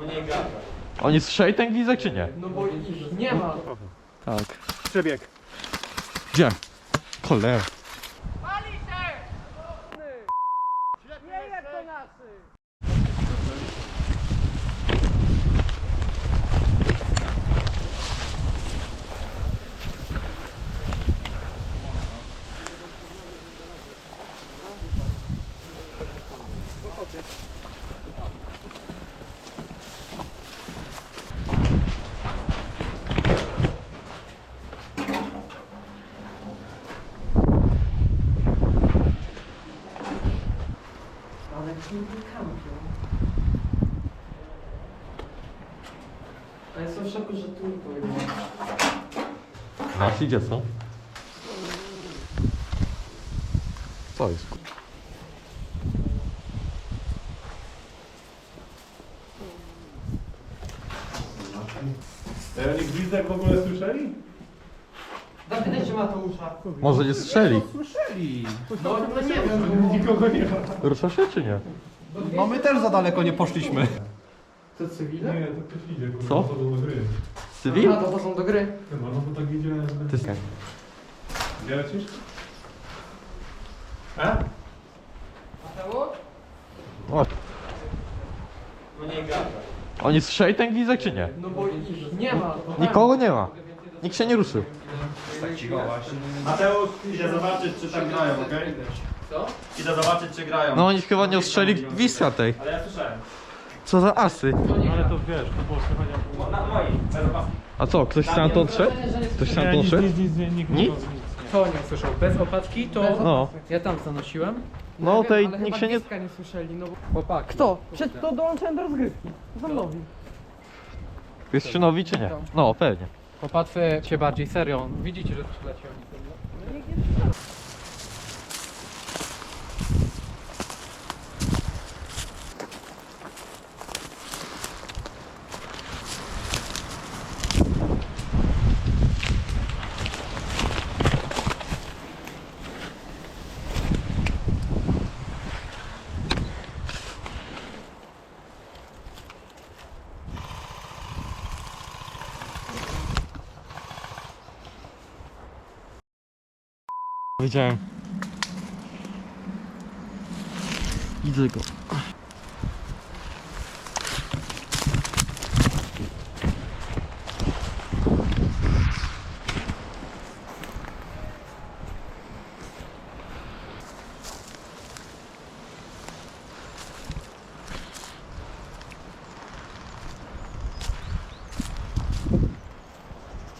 No. Oni słyszeli ten gwizdek czy nie? No bo ich nie ma. Tak. Przebieg. Gdzie? Cholera. Kampią? A jestem w szoku, że tu nie powiedziałem. Nasz idzie, co? Co jest? E, Oni gwizdek w ogóle słyszeli? Zapytaj się Mateusza. Może nie strzeli. Słyszeli. No, no nie wiem. Nikogo nie ma. Rusza się czy nie? No my też za daleko nie poszliśmy. To cywile? Nie, to ktoś idzie. kurwa, Co? To do gry. Cywil? A to poszą do gry. Chyba, no bo tak idzie. To jest... Gdzie lecisz? A? Mateusz? O, No nie gada. oni słyszeli ten gwizdek czy nie? No bo ich nie ma. Nikogo nie ma. Nikt się nie ruszył. Mateusz idzie zobaczyć, czy tam grają, okej? Co? Idę zobaczyć, czy grają. No oni chyba nie ostrzeli gwizdka tej. Ale ja słyszałem. Co za asy. Ale to wiesz, to było słychać. Mo- Na moi, bez opaski. A co, ktoś stamtąd szedł? Ktoś stamtąd szedł? nic, nic, nikt Nic? Co nie słyszał? Bez opaczki to... No. Ja tam zanosiłem. No tej Ale nikt chyba się nie... Nie słyszeli, no bo... Chłopak. Kto? Przed to dołączyłem do rozgrywki. Zamnowi. Jest Szynowi czy nie? No, pewnie. Popatrzę się bardziej serio. Widzicie, że przyleciał. Widziałem. Widzę go.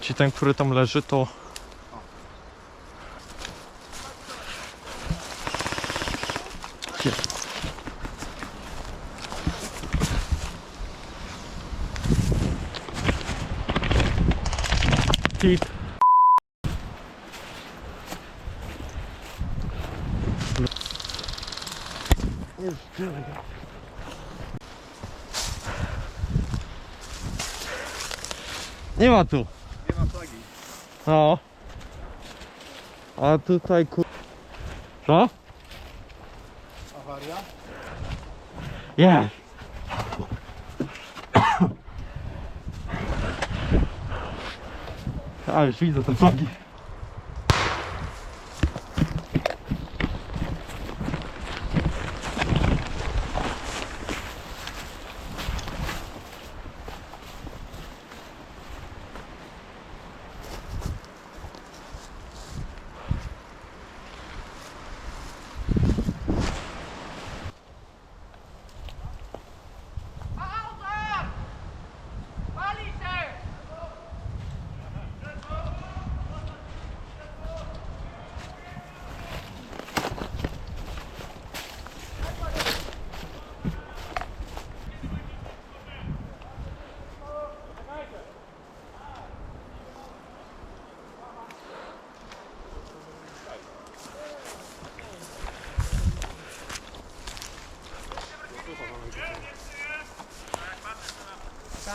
Ci ten, który tam leży, to Hit. Nie ma tu. Nie ma flagi. No. A tutaj ku... Co? Awaria? Jest. A już widzę te flagi.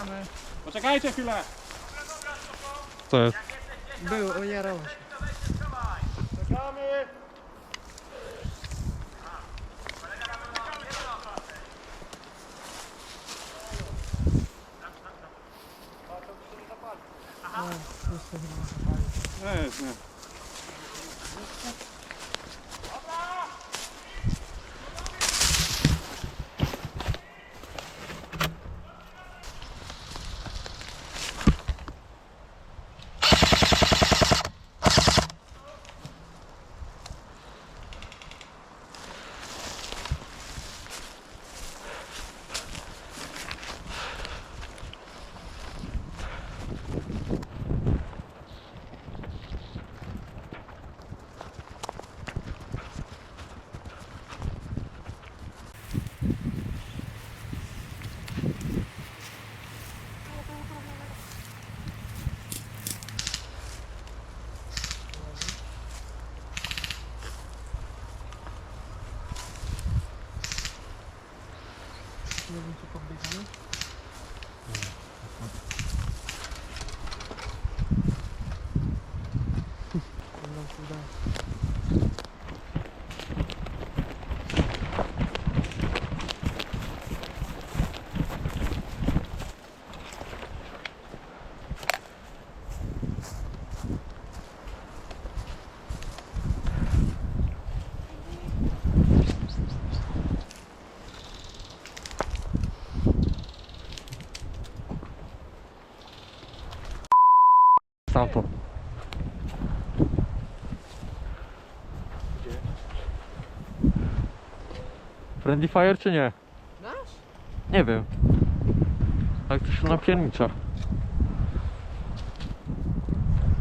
Czekamy. Poczekajcie chwilę! Co jest? Był, ujarał się. Czekamy! A, to się nie zapali. Aha. Nie, nie. To. Friendly Fire czy nie? Nasz? Nie wiem. Ale to się napiernicza.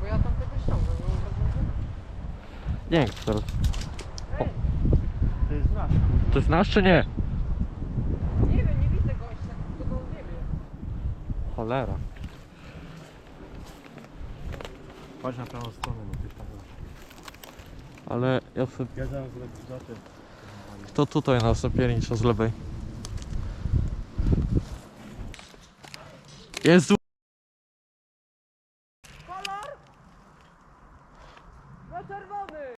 Bo ja tam tego ściągam. Nie wiem kto teraz. To jest nasz. To jest nasz czy nie? Nie wiem, nie widzę gościa. To go nie wiem. Cholera. Chodź na prawą stronę, bo ty tam Ale ja sobie... Ja zaraz zobaczę. To tutaj nas napiernicza z lewej. Jezu! Na czerwony!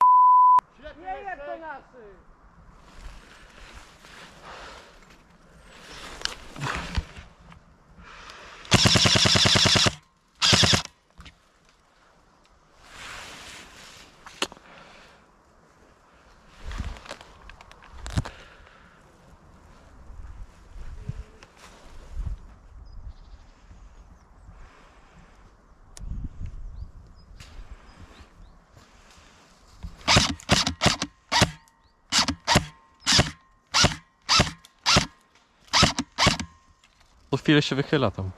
Nie jak to naszy! Chwilę się wychyla tam.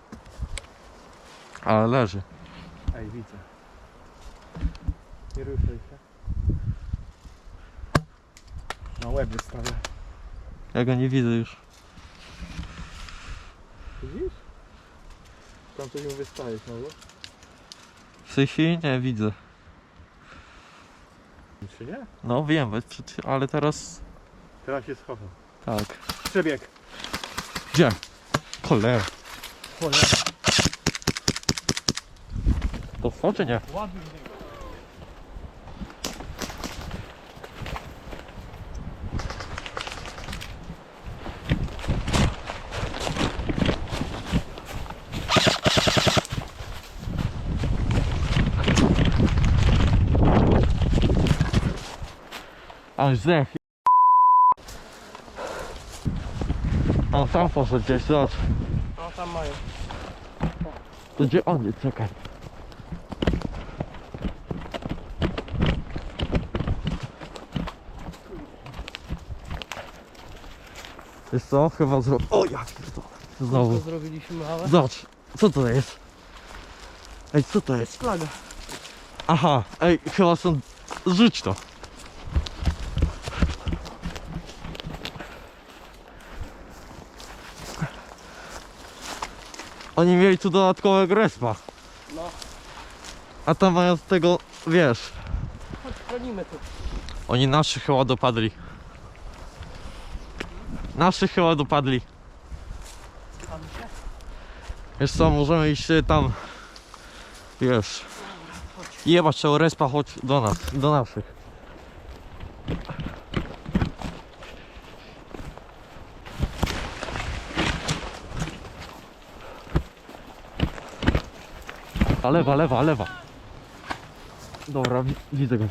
Ale leży. Ej, widzę. Nie ruszaj się. Na łeb wystawia. Ja go nie widzę już. Widzisz? Tam coś mu wystaje znowu. W tej chwili nie widzę. Czy nie? No wiem, ale teraz... Teraz się schował. Tak. Przebieg. Gdzie? Cholera. Cholera. To co czy nie? Ładny. Aż zech. Tam poszedł gdzieś, zobacz. O, tam mają. To gdzie on jest? Czekaj. Wiesz co? Chyba zro... O ja pierdolę. Znowu. zrobiliśmy małe. Zobacz, co to jest? Ej, co to jest? Flaga. Aha, ej, chyba są... Rzuć to. Oni mieli tu dodatkowego respa. No. A tam mają z tego, wiesz, Chodź, chronimy tu. oni naszych chyba dopadli. Naszych chyba dopadli. Wiesz co, możemy iść tam, wiesz, jebać tego respa, chodź do nas, do naszych. A lewa, lewa, lewa. Dobra, wi- widzę go.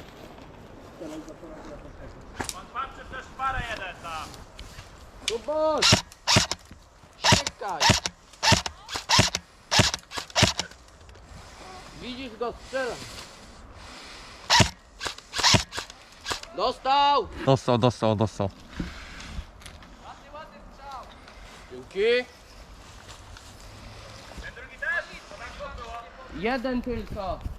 Kubuś! Czekaj! Widzisz go, strzela. Dostał! Dostał, dostał, dostał. Dzięki. Jeden tylko.